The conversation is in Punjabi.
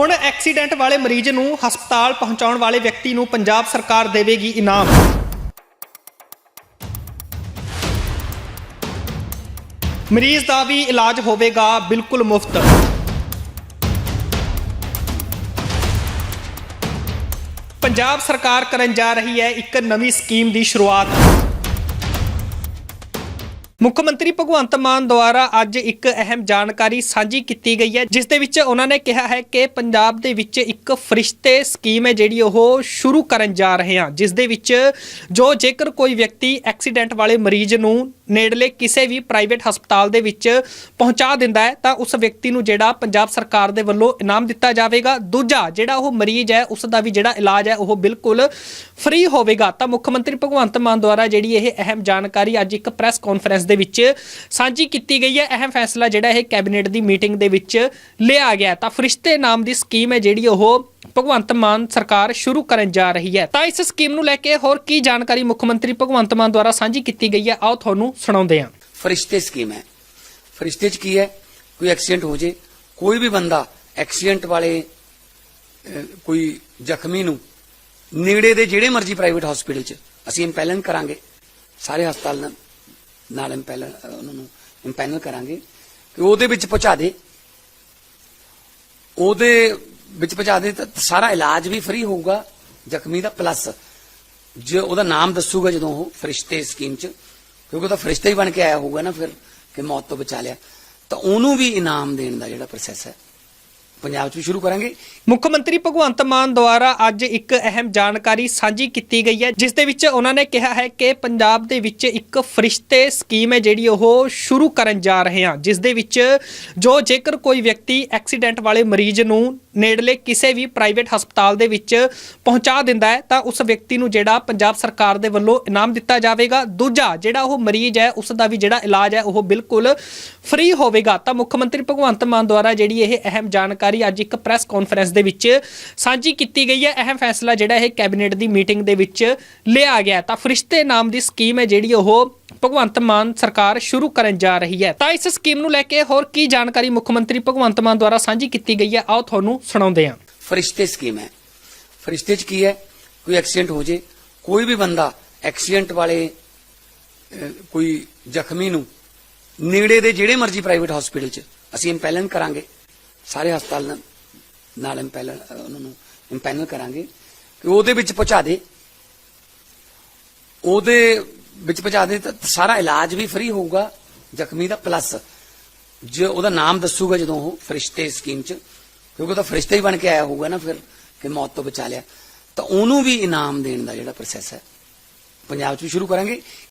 ਹੁਣ ਐਕਸੀਡੈਂਟ ਵਾਲੇ ਮਰੀਜ਼ ਨੂੰ ਹਸਪਤਾਲ ਪਹੁੰਚਾਉਣ ਵਾਲੇ ਵਿਅਕਤੀ ਨੂੰ ਪੰਜਾਬ ਸਰਕਾਰ ਦੇਵੇਗੀ ਇਨਾਮ। ਮਰੀਜ਼ ਦਾ ਵੀ ਇਲਾਜ ਹੋਵੇਗਾ ਬਿਲਕੁਲ ਮੁਫਤ। ਪੰਜਾਬ ਸਰਕਾਰ ਕਰਨ ਜਾ ਰਹੀ ਹੈ ਇੱਕ ਨਵੀਂ ਸਕੀਮ ਦੀ ਸ਼ੁਰੂਆਤ। ਮੁੱਖ ਮੰਤਰੀ ਭਗਵੰਤ ਮਾਨ ਦੁਆਰਾ ਅੱਜ ਇੱਕ ਅਹਿਮ ਜਾਣਕਾਰੀ ਸਾਂਝੀ ਕੀਤੀ ਗਈ ਹੈ, ਜਿਸ ਦੇ ਵਿੱਚ ਉਹਨਾਂ ਨੇ ਕਿਹਾ ਹੈ ਕਿ ਪੰਜਾਬ ਦੇ ਵਿੱਚ ਇੱਕ ਫਰਿਸ਼ਤੇ ਸਕੀਮ ਹੈ ਜਿਹੜੀ ਉਹ ਸ਼ੁਰੂ ਕਰਨ ਜਾ ਰਹੇ ਹਾਂ, ਜਿਸ ਦੇ ਵਿੱਚ ਜੋ ਜੇਕਰ ਕੋਈ ਵਿਅਕਤੀ ਐਕਸੀਡੈਂਟ ਵਾਲੇ ਮਰੀਜ਼ ਨੂੰ ਨੇੜਲੇ ਕਿਸੇ ਵੀ ਪ੍ਰਾਈਵੇਟ ਹਸਪਤਾਲ ਦੇ ਵਿੱਚ ਪਹੁੰਚਾ ਦਿੰਦਾ ਹੈ, ਤਾਂ ਉਸ ਵਿਅਕਤੀ ਨੂੰ ਜਿਹੜਾ ਪੰਜਾਬ ਸਰਕਾਰ ਦੇ ਵੱਲੋਂ ਇਨਾਮ ਦਿੱਤਾ ਜਾਵੇਗਾ। ਦੂਜਾ ਜਿਹੜਾ ਉਹ ਮਰੀਜ਼ ਹੈ, ਉਸ ਦਾ ਵੀ ਜਿਹੜਾ ਇਲਾਜ ਹੈ, ਉਹ ਬਿਲਕੁਲ ਫ੍ਰੀ ਹੋਵੇਗਾ। ਤਾਂ ਮੁੱਖ ਮੰਤਰੀ ਭਗਵੰਤ ਮਾਨ ਦੁਆਰਾ ਜਿਹੜੀ ਇਹ ਅਹਿਮ ਜਾਣਕਾਰੀ ਅੱਜ ਇੱਕ ਪ੍ਰੈਸ ਕਾਨਫਰੰਸ ਦੇ ਵਿੱਚ ਸਾਂਝੀ ਕੀਤੀ ਗਈ ਹੈ। ਅਹਿਮ ਫੈਸਲਾ ਜਿਹੜਾ ਇਹ ਕੈਬਨਿਟ ਦੀ ਮੀਟਿੰਗ ਦੇ ਵਿੱਚ ਲਿਆ ਗਿਆ ਤਾਂ ਫਰਿਸ਼ਤੇ ਨਾਮ ਦੀ ਸਕੀਮ ਹੈ ਜਿਹੜੀ ਉਹ ਭਗਵੰਤ ਮਾਨ ਸਰਕਾਰ ਸ਼ੁਰੂ ਕਰਨ ਜਾ ਰਹੀ ਹੈ। ਤਾਂ ਇਸ ਸਕੀਮ ਨੂੰ ਲੈ ਕੇ ਹੋਰ ਕੀ ਜਾਣਕਾਰੀ ਮੁੱਖ ਮੰਤਰੀ ਭਗਵੰਤ ਮਾਨ ਦੁਆਰਾ ਸਾਂਝੀ ਕੀਤੀ ਗਈ ਹੈ, ਆਓ ਤੁਹਾਨੂੰ ਸੁਣਾਉਂਦੇ ਹਾਂ। ਫਰਿਸ਼ਤੇ ਸਕੀਮ ਹੈ। ਫਰਿਸ਼ਤੇ ਚ ਕੀ ਹੈ? ਕੋਈ ਐਕਸੀਡੈਂਟ ਹੋ ਜੇ, ਕੋਈ ਵੀ ਬੰਦਾ ਐਕਸੀਡੈਂਟ ਵਾਲੇ ਕੋਈ ਜ਼ਖਮੀ ਨੂੰ ਨੇੜੇ ਦੇ ਜਿਹੜੇ ਮਰਜ਼ੀ ਪ੍ਰਾਈਵੇਟ ਹਸਪੀਟਲ ਚ ਅਸੀਂ ਇੰਪੈਲਨ ਕਰਾਂਗੇ। ਸਾਰੇ ਹਸਪਤਾਲ ਨਾਲ ਨਾਲ ਇੰਪੈਲਨ ਉਹਨਾਂ ਨੂੰ ਇੰਪੈਨਲ ਕਰਾਂਗੇ ਕਿ ਉਹਦੇ ਵਿੱਚ ਪਹੁੰਚਾ ਦੇ। ਉਹਦੇ ਵਿੱਚ ਪਹੁੰਚਾ ਦੇ, ਤਾਂ ਸਾਰਾ ਇਲਾਜ ਵੀ ਫ੍ਰੀ ਹੋਊਗਾ, ਜ਼ਖਮੀ ਦਾ ਪਲੱਸ ਜੇ ਉਹਦਾ ਨਾਮ ਦੱਸੂਗਾ ਜਦੋਂ ਉਹ ਫਰਿਸ਼ਤੇ ਸਕੀਮ ਚ, ਕਿਉਂਕਿ ਉਹ ਤਾਂ ਫਰਿਸ਼ਤਾ ਹੀ ਬਣ ਕੇ ਆਇਆ ਹੋਊਗਾ ਨਾ ਫਿਰ, ਕਿ ਮੌਤ ਤੋਂ ਬਚਾ ਲਿਆ। ਤਾਂ ਉਹਨੂੰ ਵੀ ਇਨਾਮ ਦੇਣ ਦਾ ਜਿਹੜਾ ਪ੍ਰੋਸੈਸ ਹੈ। ਪੰਜਾਬ 'ਚ ਵੀ ਸ਼ੁਰੂ ਕਰਾਂਗੇ। ਮੁੱਖ ਮੰਤਰੀ ਭਗਵੰਤ ਮਾਨ ਦੁਆਰਾ ਅੱਜ ਇੱਕ ਅਹਿਮ ਜਾਣਕਾਰੀ ਸਾਂਝੀ ਕੀਤੀ ਗਈ ਹੈ, ਜਿਸ ਦੇ ਵਿੱਚ ਉਹਨਾਂ ਨੇ ਕਿਹਾ ਹੈ ਕਿ ਪੰਜਾਬ ਦੇ ਵਿੱਚ ਇੱਕ ਫਰਿਸ਼ਤੇ ਸਕੀਮ ਹੈ, ਜਿਹੜੀ ਉਹ ਸ਼ੁਰੂ ਕਰਨ ਜਾ ਰਹੇ ਹਾਂ, ਜਿਸ ਦੇ ਵਿੱਚ ਜੋ ਜੇਕਰ ਕੋਈ ਵਿਅਕਤੀ ਐਕਸੀਡੈਂਟ ਵਾਲੇ ਮਰੀਜ਼ ਨੂੰ ਨੇੜਲੇ ਕਿਸੇ ਵੀ ਪ੍ਰਾਈਵੇਟ ਹਸਪਤਾਲ ਦੇ ਵਿੱਚ ਪਹੁੰਚਾ ਦਿੰਦਾ ਹੈ, ਤਾਂ ਉਸ ਵਿਅਕਤੀ ਨੂੰ ਜਿਹੜਾ ਪੰਜਾਬ ਸਰਕਾਰ ਦੇ ਵੱਲੋਂ ਇਨਾਮ ਦਿੱਤਾ ਜਾਵੇਗਾ। ਦੂਜਾ ਜਿਹੜਾ ਉਹ ਮਰੀਜ਼ ਹੈ, ਉਸ ਦਾ ਵੀ ਜਿਹੜਾ ਇਲਾਜ ਹੈ, ਉਹ ਬਿਲਕੁਲ ਫ੍ਰੀ ਹੋਵੇਗਾ। ਤਾਂ ਮੁੱਖ ਮੰਤਰੀ ਭਗਵੰਤ ਮਾਨ ਦੁਆਰਾ ਜਿਹੜੀ ਇਹ ਅਹਿਮ ਜਾਣਕਾਰੀ ਅੱਜ ਇੱਕ ਪ੍ਰੈਸ ਕਾਨਫਰੰਸ ਦੇ ਵਿੱਚ ਸਾਂਝੀ ਕੀਤੀ ਗਈ ਹੈ। ਅਹਿਮ ਫੈਸਲਾ ਜਿਹੜਾ ਇਹ ਕੈਬਨਿਟ ਦੀ ਮੀਟਿੰਗ ਦੇ ਵਿੱਚ ਲਿਆ ਗਿਆ ਤਾਂ ਫਰਿਸ਼ਤੇ ਨਾਮ ਦੀ ਸਕੀਮ ਹੈ ਜਿਹੜੀ ਉਹ ਭਗਵੰਤ ਮਾਨ ਸਰਕਾਰ ਸ਼ੁਰੂ ਕਰਨ ਜਾ ਰਹੀ ਹੈ। ਤਾਂ ਇਸ ਸਕੀਮ ਨੂੰ ਲੈ ਕੇ ਹੋਰ ਕੀ ਜਾਣਕਾਰੀ ਮੁੱਖ ਮੰਤਰੀ ਭਗਵੰਤ ਮਾਨ ਦੁਆਰਾ ਸਾਂਝੀ ਕੀਤੀ ਗਈ ਹੈ, ਆਓ ਤੁਹਾਨੂੰ ਸੁਣਾਉਂਦੇ ਹਾਂ। ਫਰਿਸ਼ਤੇ ਸਕੀਮ ਹੈ। ਫਰਿਸ਼ਤੇ 'ਚ ਕੀ ਹੈ? ਕੋਈ ਐਕਸੀਡੈਂਟ ਹੋ ਜੇ, ਕੋਈ ਵੀ ਬੰਦਾ ਐਕਸੀਡੈਂਟ ਵਾਲੇ ਕੋਈ ਜ਼ਖਮੀ ਨੂੰ ਨੇੜੇ ਦੇ ਜਿਹੜੇ ਮਰਜ਼ੀ ਪ੍ਰਾਈਵੇਟ ਹਸਪੀਟਲ 'ਚ ਅਸੀਂ ਇੰਪੈਲਨ ਕਰਾਂਗੇ। ਸਾਰੇ ਹਸਪਤਾਲ ਨਾਲ ਨਾਲ ਇੰਪੈਲਨ ਉਹਨਾਂ ਨੂੰ ਇੰਪੈਨਲ ਕਰਾਂਗੇ ਕਿ ਉਹਦੇ ਵਿੱਚ ਪਹੁੰਚਾ ਦੇ। ਉਹਦੇ ਵਿੱਚ ਪਹੁੰਚਾ ਦੇ ਤਾਂ ਸਾਰਾ ਇਲਾਜ ਵੀ ਫ੍ਰੀ ਹੋਊਗਾ, ਜ਼ਖਮੀ ਦਾ ਪਲੱਸ ਜੇ ਉਹਦਾ ਨਾਮ ਦੱਸੂਗਾ ਜਦੋਂ ਉਹ ਫਰਿਸ਼ਤੇ ਸਕੀਮ 'ਚ, ਕਿਉਂਕਿ ਉਹ ਤਾਂ ਫਰਿਸ਼ਤਾ ਹੀ ਬਣ ਕੇ ਆਇਆ ਹੋਊਗਾ ਨਾ ਫਿਰ, ਕਿ ਮੌਤ ਤੋਂ ਬਚਾ ਲਿਆ। ਤਾਂ ਉਹਨੂੰ ਵੀ ਇਨਾਮ ਦੇਣ ਦਾ ਜਿਹੜਾ ਪ੍ਰੋਸੈਸ ਹੈ। ਪੰਜਾਬ 'ਚ ਵੀ ਸ਼ੁਰੂ ਕਰਾਂਗੇ।